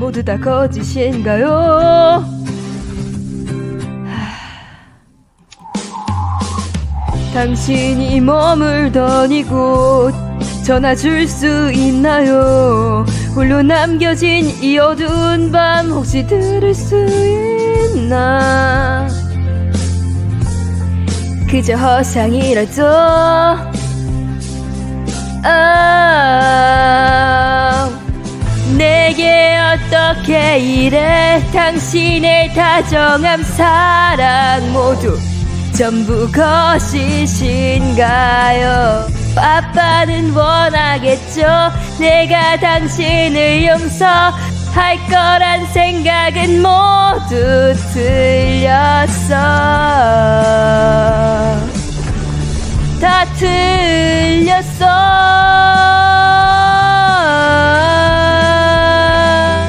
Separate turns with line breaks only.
모두 다 거짓인가요? 하... 당신이 머물던 이곳 전화 줄 수 있나요? 홀로 남겨진 이 어두운 밤 혹시 들을 수 있나? 그저 허상이라도 게 이래 당신의 다정함 사랑 모두 전부 거짓인가요? 아빠는 원하겠죠. 내가 당신을 용서할 거란 생각은 모두 틀렸어. 다 틀렸어